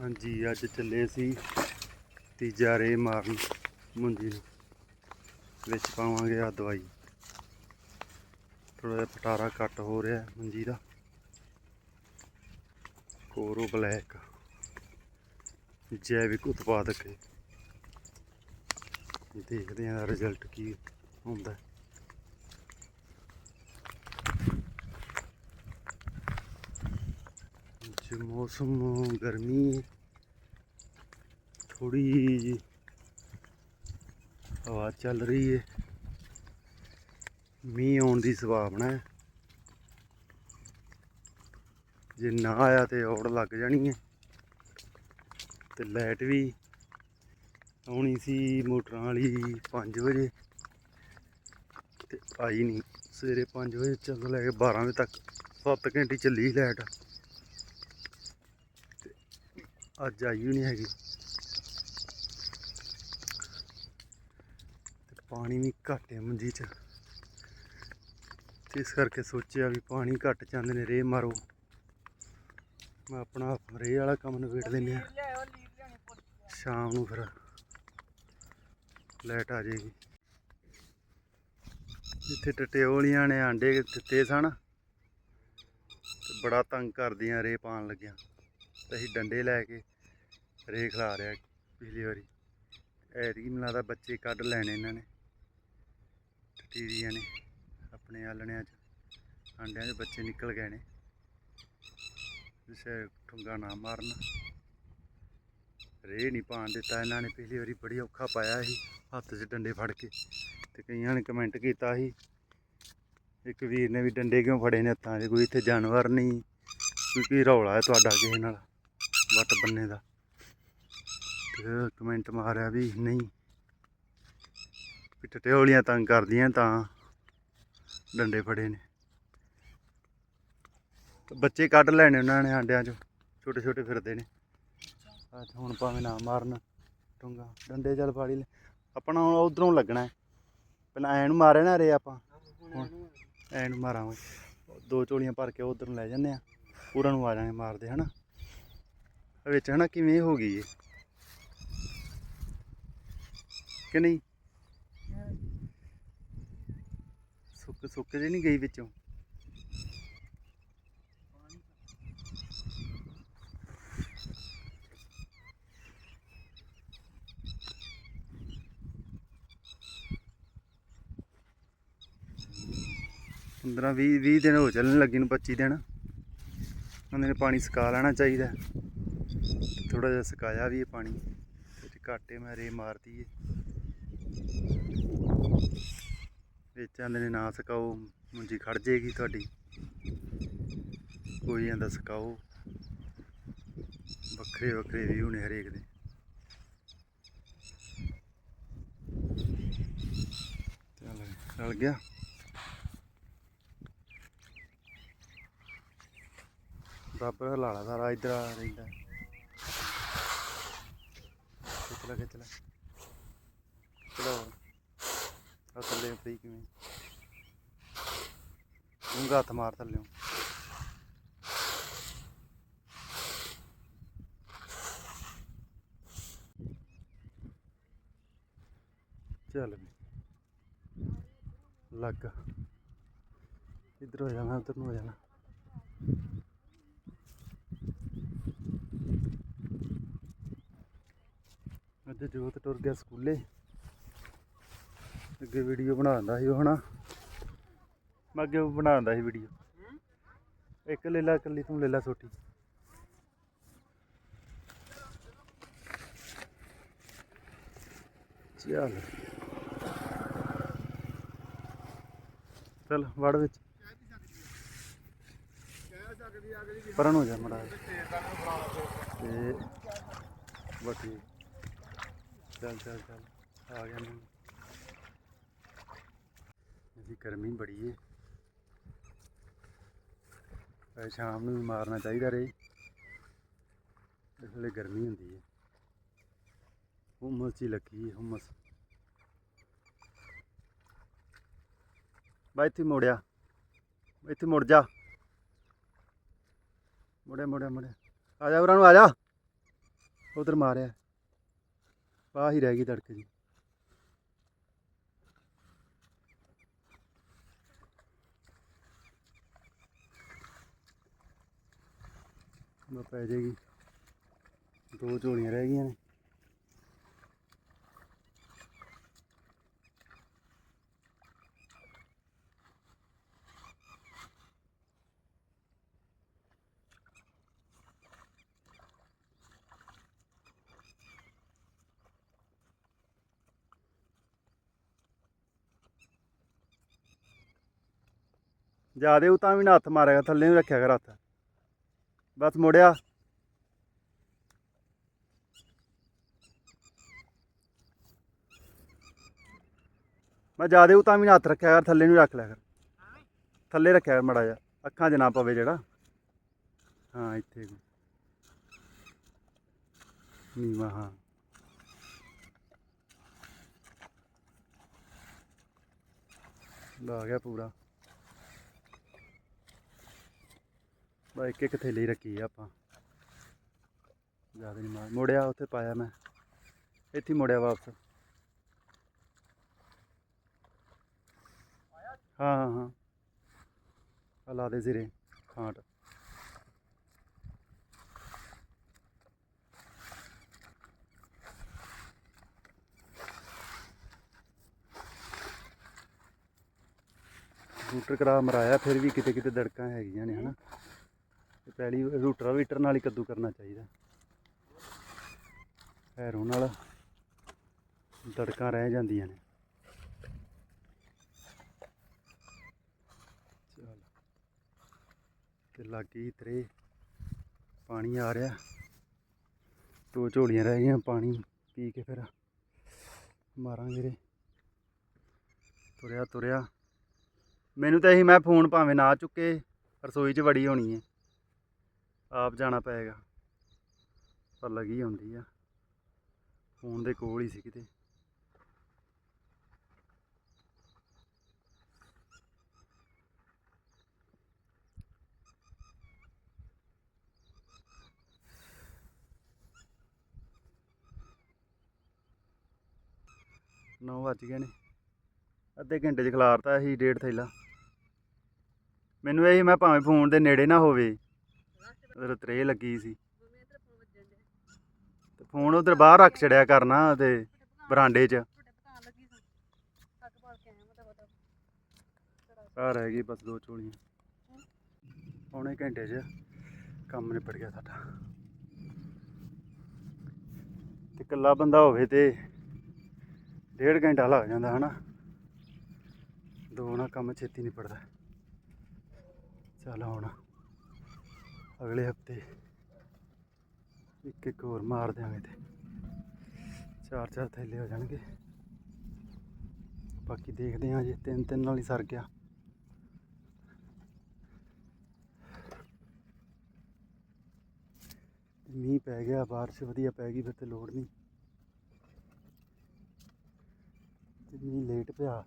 ਹਾਂਜੀ, ਅੱਜ ਚੱਲੇ ਸੀ ਤੀਜਾ ਰੇ ਮਾਰਨ, ਮੁੰਜੀ ਨੂੰ। ਵਿੱਚ ਪਾਵਾਂਗੇ ਆ ਦਵਾਈ। ਥੋੜਾ ਜਿਹਾ ਪਟਾਰਾ ਘੱਟ ਹੋ ਰਿਹਾ ਮੁੰਜੀ ਦਾ। ਕੋਰੋ ਬਲੈਕ। ਜੈਵਿਕ ਉਤਪਾਦਕ ਦੇਖਦੇ ਹਾਂ ਰਿਜ਼ਲਟ ਕੀ ਹੁੰਦਾ। ਹੈ। ਮੌਸਮ ਗਰਮੀ ਥੋੜੀ ਜਿਹੀ ਹਵਾ ਚੱਲ ਰਹੀ ਹੈ ਮੀਂਹ ਆਉਣ ਦੀ ਸੰਭਾਵਨਾ ਹੈ। ਜੇ ਨਾ ਆਇਆ ਤੇ ਔੜ ਲੱਗ ਜਾਣੀ ਹੈ ਤੇ ਲਾਈਟ ਵੀ ਆਉਣੀ ਸੀ ਮੋਟਰਾਂ ਵਾਲੀ 5 ਵਜੇ। ਤੇ ਆਈ ਨਹੀਂ। ਸਵੇਰੇ 5 ਵਜੇ ਚੱਲ ਲੈ ਕੇ 12 ਵਜੇ ਤੱਕ 7 ਘੰਟੇ ਚੱਲੀ ਲਾਈਟ। ਅੱਜ ਆਈ ਨਹੀਂ ਹੈਗੀ। ਤੇ ਪਾਣੀ ਵੀ ਘੱਟ ਹੈ ਮੰਜੀ 'ਚ ਇਸ ਕਰਕੇ ਸੋਚਿਆ ਵੀ ਪਾਣੀ ਘੱਟ ਜਾਂਦੇ ਨੇ ਰੇ ਮਾਰੋ। ਮੈਂ ਆਪਣਾ ਰੇ ਵਾਲਾ ਕੰਮ ਨਿਬੇੜ ਲੈਂਦੇ ਆ ਸ਼ਾਮ ਨੂੰ ਫਿਰ ਲਾਈਟ ਆ ਜਾਏਗੀ। ਜਿੱਥੇ ਟਟਿਓਲੀਆਂ ਨੇ ਆਂਡੇ ਦਿੱਤੇ ਸਨ। ਤੇ ਬੜਾ ਤੰਗ ਕਰਦੀਆਂ ਰੇ ਪਾਣ ਲੱਗਿਆ। ਤੇ ਅਸੀਂ ਡੰਡੇ ਲੈ ਕੇ ਰੇ ਖਿਲਾ ਰਿਆ ਪਿਛਲੀ ਵਾਰੀ। ਐਤਕੀ ਮੈਨੂੰ ਲੱਗਦਾ ਬੱਚੇ ਕੱਢ ਲੈਣੇ ਇਹਨਾਂ ਨੇ ਟਟੀਰੀਆਂ ਨੇ ਆਪਣੇ ਆਲਣਿਆਂ 'ਚ, ਆਂਡਿਆਂ 'ਚ ਬੱਚੇ ਨਿਕਲ ਗਏ ਨੇ। ਜਿਸੇ ਠੁੰਗਾ ਨਾ ਮਾਰਨ। ਰੇ ਨਹੀਂ ਪਾਣ ਦਿੱਤਾ ਇਹਨਾਂ ਨੇ, ਪਿਛਲੀ ਵਾਰੀ ਬੜੀ ਔਖਾ ਪਾਇਆ ਸੀ, ਹੱਥ 'ਚ ਡੰਡੇ ਫੜ ਕੇ ਤੇ ਕਈਆਂ ਨੇ ਕਮੈਂਟ ਕੀਤਾ ਸੀ, ਇੱਕ ਵੀਰ ਨੇ ਵੀ ਡੰਡੇ ਕਿਉਂ ਫੜੇ ਨੇ ਹੱਥਾਂ 'ਚ, ਕੋਈ ਇੱਥੇ ਜਾਨਵਰ ਨਹੀਂ ਕਿਉਂਕਿ ਰੌਲਾ ਹੈ ਤੁਹਾਡਾ ਕਿਸੇ ਨਾਲ? ਵੱਟ ਬੰਨੇ ਦਾ। ਤੇ ਕਮੈਂਟ ਮਾਰਿਆ ਵੀ ਨਹੀਂ। ਵੀ ਟਟਿਓਲੀਆਂ ਤੰਗ ਕਰਦੀਆਂ ਤਾਂ ਡੰਡੇ ਫੜੇ ਨੇ। ਬੱਚੇ ਕੱਢ ਲੈਣੇ ਉਹਨਾਂ ਨੇ ਆਂਡਿਆਂ 'ਚੋਂ, ਛੋਟੇ ਛੋਟੇ ਫਿਰਦੇ ਨੇ। ਅੱਜ ਹੁਣ ਭਾਵੇਂ ਨਾ ਮਾਰਨ ਟੁੰਗਾ ਡੰਡੇ ਚੱਲ ਫਾੜੀ ਲੈ। ਆਪਣਾ ਹੁਣ ਉਧਰੋਂ ਲੱਗਣਾ ਪਹਿਲਾਂ ਐਨ ਨੂੰ ਮਾਰੇ ਨਾ ਰੇ ਆਪਾਂ। ਹੁਣ ਐਨ ਨੂੰ ਮਾਰਾਂਗੇ। ਦੋ ਝੋਲੀਆਂ ਭਰ ਕੇ ਉਧਰ ਨੂੰ ਲੈ ਜਾਂਦੇ ਆ ਪੂਰਾ ਨੂੰ ਆ ਜਾਣੇ ਮਾਰਦੇ, ਹਨਾ? ਇਹ ਵਿੱਚ ਹਨਾ ਕਿਵੇਂ ਹੋ ਗਈ ਏ ਕਿ ਨਹੀਂ? ਸੁੱਕ ਸੁੱਕ ਜੇ ਨਹੀਂ ਗਈ ਵਿੱਚੋਂ? ਪੰਦਰਾਂ ਵੀਹ ਵੀਹ ਦਿਨ ਹੋ ਚੱਲਣ ਲੱਗੇ ਨੂੰ 25 ਦਿਨ। ਉਹਨਾਂ ਨੇ ਪਾਣੀ ਸੁਕਾ ਲੈਣਾ ਚਾਹੀਦਾ। ਥੋੜਾ ਜਿਹਾ ਸੁਕਾਇਆ ਵੀ ਹੈ ਪਾਣੀ। ਵਿੱਚ ਘਾਟੇ ਮੈਂ ਰੇ ਮਾਰਦੀ ਏ। ਵਿੱਚ ਆਂਦੇ ਨੇ, ਨਾ ਸੁਕਾਓ, ਮੁੰਜੀ ਖੜ ਜੇਗੀ ਤੁਹਾਡੀ। ਕੋਈ ਆਂਦਾ ਸੁਕਾਓ। ਵੱਖਰੇ ਵੱਖਰੇ ਵਿਊ ਨੇ ਹਰੇਕ ਦੇ। ਚੱਲ ਚੱਲ ਗਿਆ। ਬਾਬਰ ਲਾਲਾ ਸਾਰਾ ਇਧਰ ਆ ਰਹਿੰਦਾ ਖਿੱਚ ਲੈ ਖਿੱਚ ਲੈ ਚਲੋ ਆ ਥੱਲੇ ਪਈ ਕਿਵੇਂ। ਉਂਗਾ ਹੱਥ ਮਾਰ ਥੱਲੇ। ਚੱਲ ਵੀ। ਲੱਗ। ਇਧਰ ਹੋ ਜਾਣਾ, ਉਧਰ ਨੂੰ ਹੋ ਜਾਣਾ। ਅੱਜ ਜੋਤ ਟੁਰ ਗਿਆ ਸਕੂਲੇ। ਅੱਗੇ ਵੀਡੀਓ ਬਣਾਉਂਦਾ ਸੀ ਉਹ ਹਨਾ। ਮੈਂ ਅੱਗੇ ਬਣਾਉਂਦਾ ਸੀ ਵੀਡੀਓ। ਇੱਕ ਲੈ ਲਾ ਇਕੱਲੀ ਤੂੰ ਲੈ ਲਾ ਛੋਟੀ। ਚੱਲ। ਚੱਲ, ਵੜ ਵਿੱਚ। ਪਰਨ ਹੋ ਜਾ ਮੜਾ ਤੇ ਬਾਕੀ ਚੱਲ ਚੱਲ ਚੱਲ। ਆ ਗਿਆ ਮੈਂ। ਜੀ ਗਰਮੀ ਬੜੀ ਏ। ਇਹ ਸ਼ਾਮ ਨੂੰ ਵੀ ਮਾਰਨਾ ਚਾਹੀਦਾ ਰੇ। ਇਸ ਵੇਲੇ ਗਰਮੀ ਹੁੰਦੀ ਏ। ਹੁਮਸ ਹੀ ਲੱਗੀ ਹੁਮਸ। ਬਾ, ਇੱਥੇ ਮੋੜਿਆ ਇੱਥੇ ਮੁੜ ਜਾ। ਮੁੜਿਆ ਮੁੜਿਆ ਮੁੜਿਆ। ਆ ਜਾ, ਉਰਾਂ ਨੂੰ ਆ ਜਾ। ਉਧਰ ਮਾਰਿਆ। ਬਾਹ ਹੀ ਰਹਿ ਗਈ ਤੜਕੇ ਦੀ ਉਹ ਪੈ ਜਾਏਗੀ ਦੋ ਝੋਲੀਆਂ ਰਹਿ ਗਈਆਂ ਨੇ ਜਿਆਦੇ ਉਹ ਤਾਂ ਵੀ ਨਾ ਹੱਥ ਮਾਰੇਗਾ ਥੱਲੇ ਨੂੰ ਰੱਖਿਆ ਕਰ ਹੱਥ। ਬਸ ਮੁੜਿਆ। ਮੈਂ ਜਿਆਦੇ ਉਹ ਤਾਂ ਵੀ ਨਾ ਹੱਥ ਰੱਖਿਆ ਕਰ, ਥੱਲੇ ਨੂੰ ਰੱਖ ਲਿਆ ਕਰ। ਥੱਲੇ ਰੱਖਿਆ ਕਰ ਮੜਾ ਜਾ ਅੱਖਾਂ 'ਚ ਨਾ ਪਵੇ ਜਿਹੜਾ। ਹਾਂ, ਇੱਥੇ ਨੀਵਾ, ਹਾਂ। ਲਾ ਗਿਆ ਪੂਰਾ। ਬਾ ਇੱਕ ਇੱਕ ਥੈਲੀ ਰੱਖੀ ਆ ਆਪਾਂ। ਜ਼ਿਆਦਾ ਨਹੀਂ ਮਾਰ ਮੁੜਿਆ ਉੱਥੇ ਪਾਇਆ ਮੈਂ। ਇੱਥੇ ਹੀ ਮੁੜਿਆ ਵਾਪਸ। ਹਾਂ ਹਾਂ ਹਾਂ। ਆ ਲਾ ਦੇ ਸਿਰੇ ਖਾਂਟ। ਰੂਟਰ ਕਰਾ ਮਰਾਇਆ, ਫਿਰ ਵੀ ਕਿਤੇ ਕਿਤੇ ਦੜਕਾਂ ਹੈਗੀਆਂ ਨੇ, ਹਨਾ? ਤੇ ਪਹਿਲੀ ਰੂਟਰ ਵੀਟਰ ਨਾਲ ਹੀ ਕੱਦੂ ਕਰਨਾ ਚਾਹੀਦਾ। ਹੈਰੋਂ ਨਾਲ ਦੜਕਾਂ ਰਹਿ ਜਾਂਦੀਆਂ ਨੇ। ਚੱਲ। ਤੇ ਲੱਗੀ ਤਰੇ ਪਾਣੀ ਆ ਰਿਹਾ। ਦੋ ਝੋਲੀਆਂ ਰਹਿ ਗਈਆਂ, ਪਾਣੀ ਪੀ ਕੇ ਫਿਰ ਮਾਰਾਂਗੇ ਰੇ ਤੁਰਿਆ ਤੁਰਿਆ ਮੈਨੂੰ ਤਾਂ ਇਹੀ ਮੈਂ ਫੋਨ ਭਾਵੇਂ ਨਾ ਚੁੱਕੇ, ਰਸੋਈ 'ਚ ਵੜੀ ਹੋਣੀ ਹੈ। ਆਪ ਜਾਣਾ ਪਏਗਾ। ਪਰ ਲੱਗੀ ਹੁੰਦੀ ਆ। ਫੋਨ ਦੇ ਕੋਲ ਹੀ ਸੀ ਕਿਤੇ। ਨੌ ਵੱਜ ਗਏ ਨੇ। ਅੱਧੇ ਘੰਟੇ 'ਚ ਖਿਲਾਰਤਾ ਸੀ ਡੇਢ ਥੈਲਾ। ਮੈਨੂੰ ਇਹ ਮੈਂ ਭਾਵੇਂ ਫੋਨ ਦੇ ਨੇੜੇ ਨਾ ਹੋਵੇ। ਉਧਰ ਤਰੇ ਲੱਗੀ ਸੀ। ਤੇ ਫੋਨ ਉਧਰ ਬਾਹਰ ਰੱਖ ਛੜਿਆ ਕਰਨਾ ਤੇ ਬਰਾਂਡੇ 'ਚ। ਆ ਰਹਿ ਗਈ ਬਸ ਦੋ ਝੋਲੀਆਂ ਪੌਣੇ ਘੰਟੇ 'ਚ ਕੰਮ ਨਿਪਟ ਗਿਆ ਸਾਡਾ। ਤੇ ਇਕੱਲਾ ਬੰਦਾ ਹੋਵੇ ਤੇ ਡੇਢ ਘੰਟਾ ਲੱਗ ਜਾਂਦਾ ਹਨਾ। ਦੋ ਨਾ ਕੰਮ ਛੇਤੀ ਨਿਪਟਦਾ ਚੱਲ ਹੁਣ ਅਗਲੇ ਹਫ਼ਤੇ ਇੱਕ ਇੱਕ ਹੋਰ ਮਾਰ ਦਿਆਂਗੇ ਤੇ ਚਾਰ ਚਾਰ ਥੈਲੇ ਹੋ ਜਾਣਗੇ। ਬਾਕੀ ਦੇਖਦੇ ਹਾਂ ਜੇ ਤਿੰਨ ਤਿੰਨ ਨਾਲ ਹੀ ਸਰ ਗਿਆ। ਮੀਂਹ ਪੈ ਗਿਆ, ਬਾਰਿਸ਼ ਵਧੀਆ ਪੈ ਗਈ, ਫਿਰ ਤੇ ਲੋੜ ਨਹੀਂ। ਤੇ ਮੀਂਹ ਲੇਟ ਪਿਆ।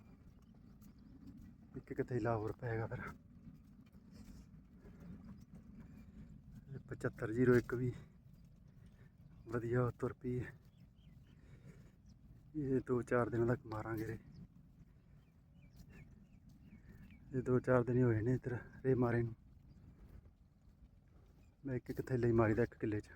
ਇੱਕ ਇੱਕ ਥੈਲਾ ਹੋਰ ਪਏਗਾ ਫਿਰ। 7501 ਵੀ। ਵਧੀਆ ਤੁਰ ਪਈ ਹੈ। ਇਹ ਦੋ ਚਾਰ ਦਿਨਾਂ ਤੱਕ ਮਾਰਾਂਗੇ ਰੇ ਇਹ ਦੋ ਚਾਰ ਦਿਨ ਹੀ ਹੋਏ ਨੇ ਇੱਧਰ ਰੇ ਮਾਰੇ ਨੂੰ। ਮੈਂ ਇੱਕ ਇੱਕ ਥੈਲੇ ਹੀ ਮਾਰੀਦਾ ਇੱਕ ਕਿੱਲੇ 'ਚ।